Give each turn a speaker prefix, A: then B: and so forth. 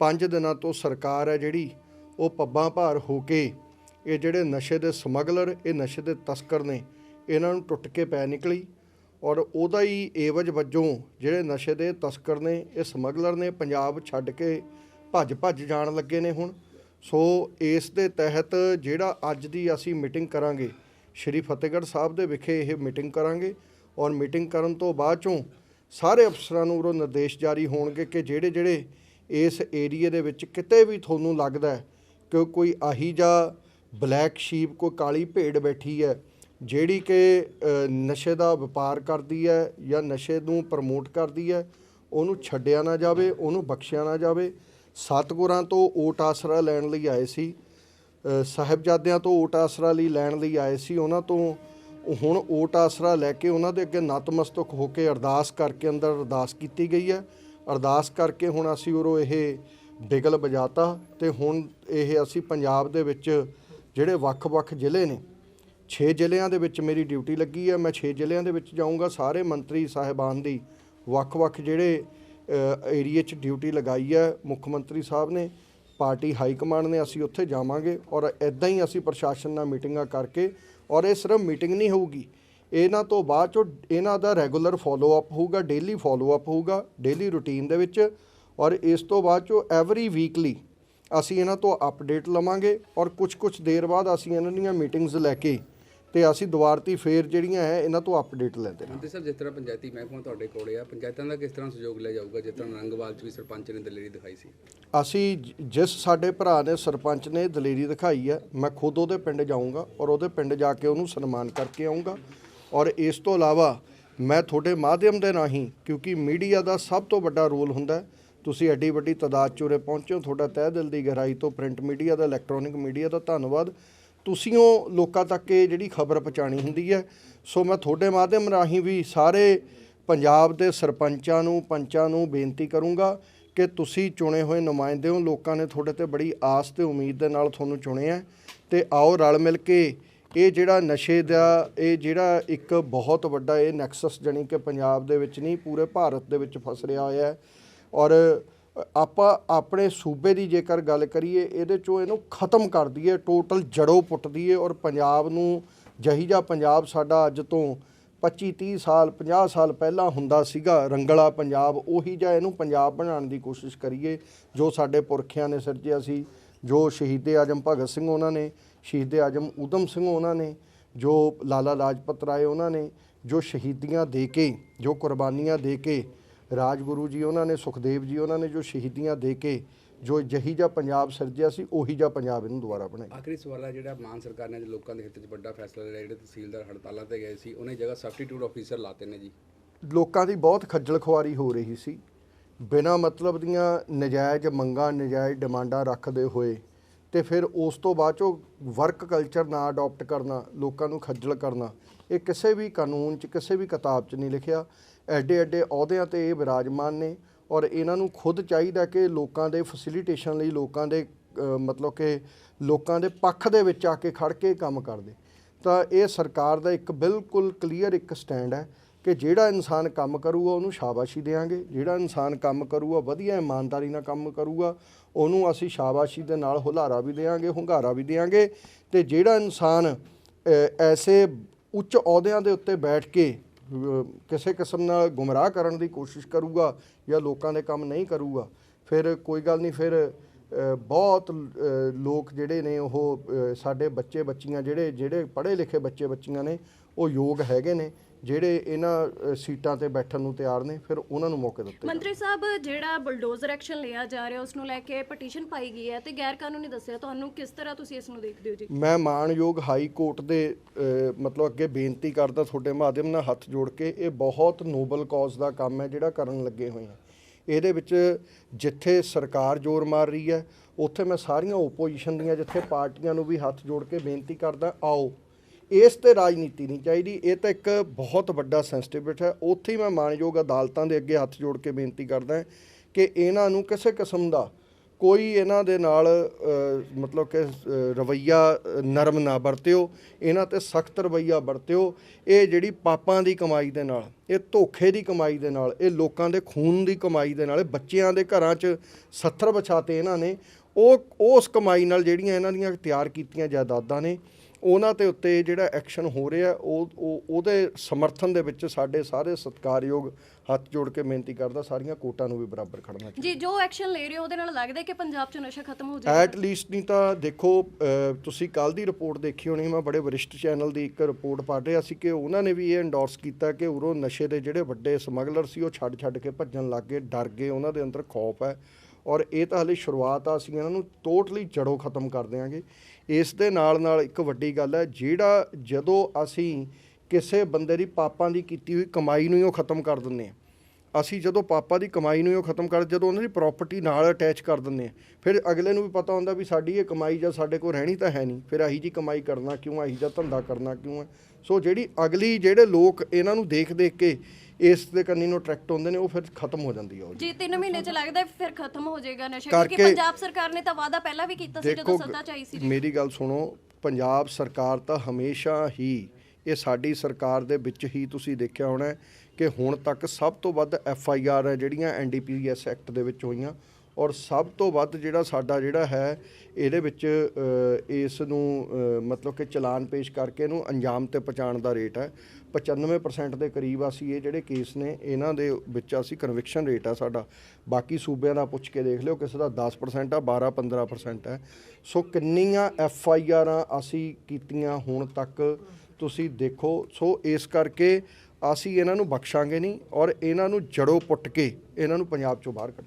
A: ਪੰਜ ਦਿਨਾਂ ਤੋਂ ਸਰਕਾਰ ਹੈ ਜਿਹੜੀ, ਉਹ ਪੱਬਾਂ ਭਾਰ ਹੋ ਕੇ ਇਹ ਜਿਹੜੇ ਨਸ਼ੇ ਦੇ ਸਮਗਲਰ, ਇਹ ਨਸ਼ੇ ਦੇ ਤਸਕਰ ਨੇ, ਇਹਨਾਂ ਨੂੰ ਟੁੱਟ ਕੇ ਪੈ ਨਿਕਲੀ ਔਰ ਉਹਦਾ ਹੀ ਏਵਜ ਵਜੋਂ ਜਿਹੜੇ ਨਸ਼ੇ ਦੇ ਤਸਕਰ ਨੇ, ਇਹ ਸਮਗਲਰ ਨੇ ਪੰਜਾਬ ਛੱਡ ਕੇ ਭੱਜ ਭੱਜ ਜਾਣ ਲੱਗੇ ਨੇ ਹੁਣ। ਸੋ ਇਸ ਦੇ ਤਹਿਤ ਜਿਹੜਾ ਅੱਜ ਦੀ ਅਸੀਂ ਮੀਟਿੰਗ ਕਰਾਂਗੇ, ਸ਼੍ਰੀ ਫਤਿਹਗੜ੍ਹ ਸਾਹਿਬ ਦੇ ਵਿਖੇ ਇਹ ਮੀਟਿੰਗ ਕਰਾਂਗੇ ਔਰ ਮੀਟਿੰਗ ਕਰਨ ਤੋਂ ਬਾਅਦ ਚੋਂ ਸਾਰੇ ਅਫਸਰਾਂ ਨੂੰ ਉਰੋਂ ਨਿਰਦੇਸ਼ ਜਾਰੀ ਹੋਣਗੇ ਕਿ ਜਿਹੜੇ ਜਿਹੜੇ ਇਸ ਏਰੀਏ ਦੇ ਵਿੱਚ ਕਿਤੇ ਵੀ ਤੁਹਾਨੂੰ ਲੱਗਦਾ ਕਿ ਕੋਈ ਆਹੀ ਜਾਂ ਬਲੈਕ ਸ਼ੀਪ ਕੋਈ ਕਾਲੀ ਭੇਡ ਬੈਠੀ ਹੈ, ਜਿਹੜੀ ਕਿ ਨਸ਼ੇ ਦਾ ਵਪਾਰ ਕਰਦੀ ਹੈ ਜਾਂ ਨਸ਼ੇ ਨੂੰ ਪ੍ਰਮੋਟ ਕਰਦੀ ਹੈ, ਉਹਨੂੰ ਛੱਡਿਆ ਨਾ ਜਾਵੇ, ਉਹਨੂੰ ਬਖਸ਼ਿਆ ਨਾ ਜਾਵੇ। ਸਤਿਗੁਰਾਂ ਤੋਂ ਓਟ ਆਸਰਾ ਲੈਣ ਲਈ ਆਏ ਸੀ। ਸਾਹਿਬਜ਼ਾਦਿਆਂ ਤੋਂ ਓਟ ਆਸਰਾ ਲਈ ਲੈਣ ਲਈ ਆਏ ਸੀ। ਉਹਨਾਂ ਤੋਂ ਹੁਣ ਓਟ ਆਸਰਾ ਲੈ ਕੇ ਉਹਨਾਂ ਦੇ ਅੱਗੇ ਨਤਮਸਤਕ ਹੋ ਕੇ ਅਰਦਾਸ ਕਰਕੇ ਅੰਦਰ ਅਰਦਾਸ ਕੀਤੀ ਗਈ ਹੈ। ਅਰਦਾਸ ਕਰਕੇ ਹੁਣ ਅਸੀਂ ਉਰੋਂ ਇਹ ਬਿਗਲ ਵਜਾਤਾ ਤੇ ਹੁਣ ਇਹ ਅਸੀਂ ਪੰਜਾਬ ਦੇ ਵਿੱਚ ਜਿਹੜੇ ਵੱਖ-ਵੱਖ ਜ਼ਿਲ੍ਹੇ ਨੇ 6 ਜ਼ਿਲ੍ਹਿਆਂ ਦੇ ਵਿੱਚ ਮੇਰੀ ਡਿਊਟੀ ਲੱਗੀ ਹੈ ਮੈਂ 6 ਜ਼ਿਲ੍ਹਿਆਂ ਦੇ ਵਿੱਚ ਜਾਊਂਗਾ, ਸਾਰੇ ਮੰਤਰੀ ਸਾਹਿਬਾਨ ਦੀ ਵੱਖ-ਵੱਖ ਜਿਹੜੇ ਏਰੀਏ 'ਚ ਡਿਊਟੀ ਲਗਾਈ ਹੈ ਮੁੱਖ ਮੰਤਰੀ ਸਾਹਿਬ ਨੇ, ਪਾਰਟੀ ਹਾਈ ਕਮਾਂਡ ਨੇ, ਅਸੀਂ ਉੱਥੇ ਜਾਵਾਂਗੇ ਔਰ ਇਦਾਂ ਹੀ ਅਸੀਂ ਪ੍ਰਸ਼ਾਸਨ ਨਾਲ ਮੀਟਿੰਗਾਂ ਕਰਕੇ ਔਰ ਇਹ ਸਿਰਫ ਮੀਟਿੰਗ ਨਹੀਂ ਹੋਊਗੀ ਇਹਨਾਂ ਤੋਂ ਬਾਅਦ ਚੋਂ ਇਹਨਾਂ ਦਾ ਰੈਗੂਲਰ ਫਾਲੋ ਅਪ ਹੋਊਗਾ ਡੇਲੀ ਫਾਲੋ ਅਪ ਹੋਊਗਾ ਡੇਲੀ ਰੂਟੀਨ ਦੇ ਵਿੱਚ ਔਰ ਇਸ ਤੋਂ ਬਾਅਦ ਚੋਂ ਐਵਰੀ ਵੀਕਲੀ ਅਸੀਂ ਇਹਨਾਂ ਤੋਂ ਅਪਡੇਟ ਲਵਾਂਗੇ ਔਰ ਕੁਝ ਕੁਝ ਦੇਰ ਬਾਅਦ ਅਸੀਂ ਇਹਨਾਂ ਦੀਆਂ ਮੀਟਿੰਗਸ ਲੈ ਕੇ ਤੇ ਅਸੀਂ ਦੁਬਾਰਤੀ ਫੇਰ ਜਿਹੜੀਆਂ ਹੈ ਇਹਨਾਂ ਤੋਂ ਅਪਡੇਟ ਲੈਂਦੇ ਰਹਾਂਗੇ।
B: ਮੰਤਰੀ ਸਾਹਿਬ ਜਿਸ ਤਰ੍ਹਾਂ ਪੰਚਾਇਤੀ ਮਹਿਕਮਾ ਤੁਹਾਡੇ ਕੋਲੇ ਆ ਪੰਚਾਇਤਾਂ ਦਾ ਕਿਸ ਤਰ੍ਹਾਂ ਸਹਿਯੋਗ ਲਿਆ ਜਾਊਗਾ ਜਿਸ ਤਰ੍ਹਾਂ ਰੰਗਵਾਲ ਚ ਵੀ ਸਰਪੰਚ ਨੇ ਦਲੇਰੀ ਦਿਖਾਈ ਸੀ?
A: ਅਸੀਂ ਜਿਸ ਸਾਡੇ ਭਰਾ ਨੇ ਸਰਪੰਚ ਨੇ ਦਲੇਰੀ ਦਿਖਾਈ ਹੈ ਮੈਂ ਖੁਦ ਉਹਦੇ ਪਿੰਡ ਜਾਊਂਗਾ ਔਰ ਉਹਦੇ ਪਿੰਡ ਜਾ ਕੇ ਉਹਨੂੰ ਸਨਮਾਨ ਕਰਕੇ ਆਊਂਗਾ। ਔਰ ਇਸ ਤੋਂ ਇਲਾਵਾ ਮੈਂ ਤੁਹਾਡੇ ਮਾਧਿਅਮ ਦੇ ਰਾਹੀਂ, ਕਿਉਂਕਿ ਮੀਡੀਆ ਦਾ ਸਭ ਤੋਂ ਵੱਡਾ ਰੋਲ ਹੁੰਦਾ ਤੁਸੀਂ ਐਡੀ ਵੱਡੀ ਤਾਦਾਦ ਚੁਰੇ ਪਹੁੰਚੋ ਤੁਹਾਡਾ ਤਹਿ ਦਿਲ ਦੀ ਗਹਿਰਾਈ ਤੋਂ ਪ੍ਰਿੰਟ ਮੀਡੀਆ ਦਾ, ਇਲੈਕਟ੍ਰੋਨਿਕ ਮੀਡੀਆ ਦਾ ਧੰਨਵਾਦ। ਤੁਸੀਂ ਉਹ ਲੋਕਾਂ ਤੱਕ ਇਹ ਜਿਹੜੀ ਖਬਰ ਪਹੁੰਚਾਣੀ ਹੁੰਦੀ ਹੈ, ਸੋ ਮੈਂ ਤੁਹਾਡੇ ਮਾਧਿਅਮ ਰਾਹੀਂ ਵੀ ਸਾਰੇ ਪੰਜਾਬ ਦੇ ਸਰਪੰਚਾਂ ਨੂੰ, ਪੰਚਾਂ ਨੂੰ ਬੇਨਤੀ ਕਰੂੰਗਾ ਕਿ ਤੁਸੀਂ ਚੁਣੇ ਹੋਏ ਨੁਮਾਇੰਦੇ ਹੋ ਲੋਕਾਂ ਨੇ ਤੁਹਾਡੇ ਤੇ ਬੜੀ ਆਸ ਤੇ ਉਮੀਦ ਦੇ ਨਾਲ ਤੁਹਾਨੂੰ ਚੁਣਿਆ ਹੈ। ਤੇ ਆਓ ਰਲ ਮਿਲ ਕੇ ਇਹ ਜਿਹੜਾ ਨਸ਼ੇ ਦਾ, ਇਹ ਜਿਹੜਾ ਇੱਕ ਬਹੁਤ ਵੱਡਾ ਇਹ ਨੈਕਸਸ ਜਾਣੀ ਕਿ ਪੰਜਾਬ ਦੇ ਵਿੱਚ ਨਹੀਂ, ਪੂਰੇ ਭਾਰਤ ਦੇ ਵਿੱਚ ਫਸ ਰਿਹਾ ਹੋਇਆ ਹੈ। ਔਰ ਆਪਾਂ ਆਪਣੇ ਸੂਬੇ ਦੀ ਜੇਕਰ ਗੱਲ ਕਰੀਏ, ਇਹਦੇ ਚੋਂ ਇਹਨੂੰ ਖਤਮ ਕਰ ਦਈਏ ਟੋਟਲ ਜੜੋਂ ਪੁੱਟ ਦਈਏ ਔਰ ਪੰਜਾਬ ਨੂੰ ਜਹੀ ਜਿਹਾ ਪੰਜਾਬ ਸਾਡਾ ਅੱਜ ਤੋਂ 25 30 ਸਾਲ 50 ਸਾਲ ਪਹਿਲਾਂ ਹੁੰਦਾ ਸੀਗਾ, ਰੰਗਲਾ ਪੰਜਾਬ, ਉਹੀ ਜਿਹਾ ਇਹਨੂੰ ਪੰਜਾਬ ਬਣਾਉਣ ਦੀ ਕੋਸ਼ਿਸ਼ ਕਰੀਏ, ਜੋ ਸਾਡੇ ਪੁਰਖਿਆਂ ਨੇ ਸਿਰਜਿਆ ਸੀ। ਜੋ ਸ਼ਹੀਦੇ ਆਜਮ ਭਗਤ ਸਿੰਘ ਉਹਨਾਂ ਨੇ ਸ਼ਹੀਦੇ ਆਜਮ ਊਧਮ ਸਿੰਘ ਉਹਨਾਂ ਨੇ ਜੋ ਲਾਲਾ ਲਾਜਪਤ ਰਾਏ ਉਹਨਾਂ ਨੇ ਜੋ ਸ਼ਹੀਦੀਆਂ ਦੇ ਕੇ ਜੋ ਕੁਰਬਾਨੀਆਂ ਦੇ ਕੇ ਰਾਜਗੁਰੂ ਜੀ ਉਹਨਾਂ ਨੇ ਸੁਖਦੇਵ ਜੀ ਉਹਨਾਂ ਨੇ ਜੋ ਸ਼ਹੀਦੀਆਂ ਦੇ ਕੇ ਜੋ ਜਹੀ ਜਿਹਾ ਪੰਜਾਬ ਸਿਰਜਿਆ ਸੀ ਉਹੀ ਜਿਹਾ ਪੰਜਾਬ ਇਹਨੂੰ ਦੁਬਾਰਾ ਬਣਾਇਆ।
B: ਆਖਰੀ ਸਵਾਲ ਹੈ ਜਿਹੜਾ ਮਾਨ ਸਰਕਾਰ ਨੇ ਲੋਕਾਂ ਦੇ ਹਿੱਤ 'ਚ ਵੱਡਾ ਫੈਸਲਾ ਲਿਆ ਜਿਹੜੇ ਤਹਿਸੀਲਦਾਰ ਹੜਤਾਲਾਂ ਤੇ ਗਏ ਸੀ ਉਹਨੇ ਜਗ੍ਹਾ ਸਬਸਟੀਟਿਊਟ ਆਫੀਸਰ ਲਾਤੇ ਨੇ ਜੀ।
A: ਲੋਕਾਂ ਦੀ ਬਹੁਤ ਖੱਜਲ ਖੁਆਰੀ ਹੋ ਰਹੀ ਸੀ। ਬਿਨਾਂ ਮਤਲਬ ਦੀਆਂ ਨਜਾਇਜ਼ ਮੰਗਾਂ, ਨਜਾਇਜ਼ ਡਿਮਾਂਡਾਂ ਰੱਖਦੇ ਹੋਏ ਤੇ ਫਿਰ ਉਸ ਤੋਂ ਬਾਅਦ ਚੋਂ ਵਰਕ ਕਲਚਰ ਨਾ ਅਡਾਪਟ ਕਰਨਾ, ਲੋਕਾਂ ਨੂੰ ਖੱਜਲ ਕਰਨਾ, ਇਹ ਕਿਸੇ ਵੀ ਕਾਨੂੰਨ 'ਚ, ਕਿਸੇ ਵੀ ਕਿਤਾਬ 'ਚ ਨਹੀਂ ਲਿਖਿਆ। ਐਡੇ ਐਡੇ ਅਹੁਦਿਆਂ ਤੇ ਇਹ ਵਿਰਾਜਮਾਨ ਨੇ ਔਰ ਇਹਨਾਂ ਨੂੰ ਖੁਦ ਚਾਹੀਦਾ ਕਿ ਲੋਕਾਂ ਦੇ ਫੈਸਿਲਿਟੇਸ਼ਨ ਲਈ, ਲੋਕਾਂ ਦੇ ਮਤਲਬ ਕਿ ਲੋਕਾਂ ਦੇ ਪੱਖ ਦੇ ਵਿੱਚ ਆ ਕੇ ਖੜ ਕੇ ਕੰਮ ਕਰਦੇ। ਤਾਂ ਇਹ ਸਰਕਾਰ ਦਾ ਇੱਕ ਬਿਲਕੁਲ ਕਲੀਅਰ ਇੱਕ ਸਟੈਂਡ ਹੈ ਕਿ ਜਿਹੜਾ ਇਨਸਾਨ ਕੰਮ ਕਰੂਗਾ, ਉਹਨੂੰ ਸ਼ਾਬਾਸ਼ੀ ਦੇਵਾਂਗੇ ਜਿਹੜਾ ਇਨਸਾਨ ਕੰਮ ਕਰੂਗਾ, ਵਧੀਆ ਇਮਾਨਦਾਰੀ ਨਾਲ ਕੰਮ ਕਰੂਗਾ, ਉਹਨੂੰ ਅਸੀਂ ਸ਼ਾਬਾਸ਼ੀ ਦੇ ਨਾਲ ਹੁਲਾਰਾ ਵੀ ਦੇਵਾਂਗੇ ਹੁੰਗਾਰਾ ਵੀ ਦੇਵਾਂਗੇ ਤੇ ਜਿਹੜਾ ਇਨਸਾਨ ਐਸੇ ਉੱਚ ਅਹੁਦਿਆਂ ਦੇ ਉੱਤੇ ਬੈਠ ਕੇ ਕਿਸੇ ਕਿਸਮ ਨਾਲ ਗੁੰਮਰਾਹ ਕਰਨ ਦੀ ਕੋਸ਼ਿਸ਼ ਕਰੂਗਾ ਜਾਂ ਲੋਕਾਂ ਦੇ ਕੰਮ ਨਹੀਂ ਕਰੂਗਾ, ਫਿਰ ਕੋਈ ਗੱਲ ਨਹੀਂ, ਫਿਰ ਬਹੁਤ ਲੋਕ ਜਿਹੜੇ ਨੇ ਉਹ ਸਾਡੇ ਬੱਚੇ ਬੱਚੀਆਂ ਜਿਹੜੇ ਜਿਹੜੇ ਪੜ੍ਹੇ ਲਿਖੇ ਬੱਚੇ ਬੱਚੀਆਂ ਨੇ, ਉਹ ਯੋਗ ਹੈਗੇ ਨੇ। ਜਿਹੜੇ ਇਹਨਾਂ ਸੀਟਾਂ ਤੇ ਬੈਠਣ ਨੂੰ ਤਿਆਰ ਨੇ ਫਿਰ ਉਹਨਾਂ ਨੂੰ ਮੌਕੇ ਦਿੱਤੇ
C: ਮੰਤਰੀ ਸਾਹਿਬ ਜਿਹੜਾ ਬੁਲਡੋਜ਼ਰ ਐਕਸ਼ਨ ਲਿਆ ਜਾ ਰਿਹਾ ਉਸ ਨੂੰ ਲੈ ਕੇ ਪਟੀਸ਼ਨ ਪਾਈ ਗਈ ਹੈ ਤੇ ਗੈਰ ਕਾਨੂੰਨੀ ਦੱਸਿਆ ਤੁਹਾਨੂੰ ਕਿਸ ਤਰ੍ਹਾਂ ਤੁਸੀਂ ਇਸ ਨੂੰ ਦੇਖਦੇ ਹੋ ਜੀ?
A: ਮੈਂ ਮਾਣਯੋਗ ਹਾਈ ਕੋਰਟ ਦੇ ਮਤਲਬ ਅੱਗੇ ਬੇਨਤੀ ਕਰਦਾ ਤੁਹਾਡੇ ਮਾਧਿਅਮ ਨਾਲ ਹੱਥ ਜੋੜ ਕੇ ਇਹ ਬਹੁਤ ਨੋਬਲ ਕਾਜ਼ ਦਾ ਕੰਮ ਹੈ ਜਿਹੜਾ ਕਰਨ ਲੱਗੇ ਹੋਏ ਆ ਇਹਦੇ ਵਿੱਚ ਜਿੱਥੇ ਸਰਕਾਰ ਜ਼ੋਰ ਮਾਰ ਰਹੀ ਹੈ ਉੱਥੇ ਮੈਂ ਸਾਰੀਆਂ ਓਪੋਜੀਸ਼ਨ ਦੀਆਂ ਜਿੱਥੇ ਪਾਰਟੀਆਂ ਨੂੰ ਵੀ ਹੱਥ ਜੋੜ ਕੇ ਬੇਨਤੀ ਕਰਦਾ ਆਓ। ਇਸ ਤੇ ਰਾਜਨੀਤੀ ਨਹੀਂ ਚਾਹੀਦੀ। ਇਹ ਤਾਂ ਇੱਕ ਬਹੁਤ ਵੱਡਾ ਸੈਂਸਿਟਿਵ ਹੈ। ਉੱਥੇ ਹੀ ਮੈਂ ਮਾਣਯੋਗ ਅਦਾਲਤਾਂ ਦੇ ਅੱਗੇ ਹੱਥ ਜੋੜ ਕੇ ਬੇਨਤੀ ਕਰਦਾ ਕਿ ਇਹਨਾਂ ਨੂੰ ਕਿਸੇ ਕਿਸਮ ਦਾ ਕੋਈ ਇਹਨਾਂ ਦੇ ਨਾਲ ਮਤਲਬ ਕਿ ਅ, ਰਵੱਈਆ ਨਰਮ ਨਾ ਵਰਤਿਓ। ਇਹਨਾਂ ਤੇ ਸਖਤ ਰਵੱਈਆ ਵਰਤਿਓ। ਇਹ ਜਿਹੜੀ ਪਾਪਾਂ ਦੀ ਕਮਾਈ ਦੇ ਨਾਲ ਇਹ ਧੋਖੇ ਦੀ ਕਮਾਈ ਦੇ ਨਾਲ ਇਹ ਲੋਕਾਂ ਦੇ ਖੂਨ ਦੀ ਕਮਾਈ ਦੇ ਨਾਲ ਇਹ ਬੱਚਿਆਂ ਦੇ ਘਰਾਂ 'ਚ ਸੱਥਰ ਵਿਛਾਤੇ ਇਹਨਾਂ ਨੇ। ਉਹ ਉਸ ਕਮਾਈ ਨਾਲ ਜਿਹੜੀਆਂ ਇਹਨਾਂ ਦੀਆਂ ਤਿਆਰ ਕੀਤੀਆਂ ਜਾਇਦਾਦਾਂ ਨੇ ਉਹਨਾਂ ਤੇ ਉੱਤੇ ਜਿਹੜਾ ਐਕਸ਼ਨ ਹੋ ਰਿਹਾ ਉਹ ਉਹ- ਉਹਦੇ ਸਮਰਥਨ ਦੇ ਵਿੱਚ ਸਾਡੇ ਸਾਰੇ ਸਤਿਕਾਰਯੋਗ ਹੱਥ ਜੋੜ ਕੇ ਬੇਨਤੀ ਕਰਦਾ ਸਾਰੀਆਂ ਕੋਟਾਂ ਨੂੰ ਵੀ ਬਰਾਬਰ ਖੜਨਾ ਚਾਹੀਦਾ।
C: ਜੀ ਜੋ ਐਕਸ਼ਨ ਲੈ ਰਹੇ ਹੋ ਉਹਦੇ ਨਾਲ ਲੱਗਦਾ ਕਿ ਪੰਜਾਬ 'ਚ ਨਸ਼ਾ ਖਤਮ ਹੋ ਜਾਏਗਾ?
A: ਐਟ ਲੀਸਟ ਨਹੀਂ ਤਾਂ ਦੇਖੋ ਤੁਸੀਂ ਕੱਲ ਦੀ ਰਿਪੋਰਟ ਦੇਖੀ ਹੋਣੀ ਮੈਂ ਬੜੇ ਵਰਿਸ਼ਟ ਚੈਨਲ ਦੀ ਇੱਕ ਰਿਪੋਰਟ ਪੜ੍ਹ ਰਿਹਾ ਸੀ ਕਿ ਉਹਨਾਂ ਨੇ ਵੀ ਇਹ ਐਂਡੋਰਸ ਕੀਤਾ ਕਿ ਉਰੋਂ ਨਸ਼ੇ ਦੇ ਜਿਹੜੇ ਵੱਡੇ ਸਮਗਲਰ ਸੀ ਉਹ ਛੱਡ ਛੱਡ ਕੇ ਭੱਜਣ ਲੱਗ ਗਏ ਡਰ ਗਏ ਉਹਨਾਂ ਦੇ ਅੰਦਰ ਖੌਫ ਹੈ। ਔਰ ਇਹ ਤਾਂ ਹਲੇ ਸ਼ੁਰੂਆਤ ਆ, ਅਸੀਂ ਇਹਨਾਂ ਨੂੰ ਟੋਟਲੀ ਜੜੋਂ ਖਤਮ ਕਰ ਦਿਆਂਗੇ। ਇਸ ਦੇ ਨਾਲ ਨਾਲ ਇੱਕ ਵੱਡੀ ਗੱਲ ਹੈ, ਜਿਹੜਾ ਜਦੋਂ ਅਸੀਂ ਕਿਸੇ ਬੰਦੇ ਦੀ ਪਾਪਾਂ ਦੀ ਕੀਤੀ ਹੋਈ ਕਮਾਈ ਨੂੰ ਹੀ ਉਹ ਖਤਮ ਕਰ ਦਿੰਦੇ ਹਾਂ ਅਸੀਂ ਜਦੋਂ ਪਾਪਾ ਦੀ ਕਮਾਈ ਨੂੰ ਹੀ ਉਹ ਖਤਮ ਕਰ, ਜਦੋਂ ਉਹਨਾਂ ਦੀ ਪ੍ਰਾਪਰਟੀ ਨਾਲ ਅਟੈਚ ਕਰ ਦਿੰਦੇ ਆ, ਫਿਰ ਅਗਲੇ ਨੂੰ ਵੀ ਪਤਾ ਹੁੰਦਾ ਵੀ ਸਾਡੀ ਇਹ ਕਮਾਈ ਜਾਂ ਸਾਡੇ ਕੋਲ ਰਹਿਣੀ ਤਾਂ ਹੈ ਨਹੀਂ, ਫਿਰ ਆਹੀ ਜੀ ਕਮਾਈ ਕਰਨਾ ਕਿਉਂ ਆਹੀ ਜਿਹਾ ਧੰਦਾ ਕਰਨਾ ਕਿਉਂ ਹੈ ਸੋ ਜਿਹੜੀ ਅਗਲੀ, ਜਿਹੜੇ ਲੋਕ ਇਹਨਾਂ ਨੂੰ ਦੇਖ ਦੇਖ ਕੇ ਇਸ ਦੇ ਕੰਨੀ ਨੂੰ ਅਟਰੈਕਟ ਹੁੰਦੇ ਨੇ ਉਹ ਫਿਰ ਖਤਮ ਹੋ ਜਾਂਦੀ ਆ ਉਹ
C: ਜੀ 3 ਮਹੀਨੇ 'ਚ ਲੱਗਦਾ ਹੈ ਫਿਰ ਖਤਮ ਹੋ ਜਾਏਗਾ ਨਸ਼ਾ ਕਿਉਂਕਿ
A: ਕਰਕੇ-
C: ਪੰਜਾਬ ਸਰਕਾਰ ਨੇ ਤਾਂ ਵਾਅਦਾ ਪਹਿਲਾਂ ਵੀ ਕੀਤਾ ਸੀ ਜਦੋਂ ਸੱਤਾ 'ਚ ਆਈ ਸੀ।
A: ਮੇਰੀ ਗੱਲ ਸੁਣੋ ਪੰਜਾਬ ਸਰਕਾਰ ਤਾਂ ਹਮੇਸ਼ਾ ਹੀ ਇਹ ਸਾਡੀ ਸਰਕਾਰ ਦੇ ਵਿੱਚ ਹੀ ਤੁਸੀਂ ਦੇਖਿਆ ਹੋਣਾ ਹੈ ਕਿ ਹੁਣ ਤੱਕ ਸਭ ਤੋਂ ਵੱਧ ਐਫ ਆਈ ਆਰ ਹੈ ਜਿਹੜੀਆਂ N D P S act ਦੇ ਵਿੱਚ ਹੋਈਆਂ ਔਰ ਸਭ ਤੋਂ ਵੱਧ ਜਿਹੜਾ ਸਾਡਾ ਜਿਹੜਾ ਹੈ, ਇਹਦੇ ਵਿੱਚ ਇਸ ਨੂੰ ਮਤਲਬ ਕਿ ਚਲਾਨ ਪੇਸ਼ ਕਰਕੇ ਇਹਨੂੰ ਅੰਜਾਮ ਤੇ ਪਹੁੰਚਾਉਣ ਦਾ ਰੇਟ ਹੈ। 95% ਦੇ ਕਰੀਬ ਅਸੀਂ ਇਹ ਜਿਹੜੇ ਕੇਸ ਨੇ, ਇਹਨਾਂ ਦੇ ਵਿੱਚ ਅਸੀਂ ਕਨਵਿਕਸ਼ਨ ਰੇਟ ਆ ਸਾਡਾ। ਬਾਕੀ ਸੂਬਿਆਂ ਦਾ ਪੁੱਛ ਕੇ ਦੇਖ ਲਿਓ, ਕਿਸੇ ਦਾ 10% ਆ 12 15% ਹੈ। ਸੋ ਕਿੰਨੀਆਂ ਐਫ ਆਈ ਆਰਾਂ ਅਸੀਂ ਕੀਤੀਆਂ ਹੁਣ ਤੱਕ ਤੁਸੀਂ ਦੇਖੋ। ਸੋ ਇਸ ਕਰਕੇ ਅਸੀਂ ਇਹਨਾਂ ਨੂੰ ਬਖਸ਼ਾਂਗੇ ਨਹੀਂ ਔਰ ਇਹਨਾਂ ਨੂੰ ਜੜੋਂ ਪੁੱਟ ਕੇ ਇਹਨਾਂ ਨੂੰ ਪੰਜਾਬ ਚੋਂ ਬਾਹਰ ਕੱਢਾਂਗੇ।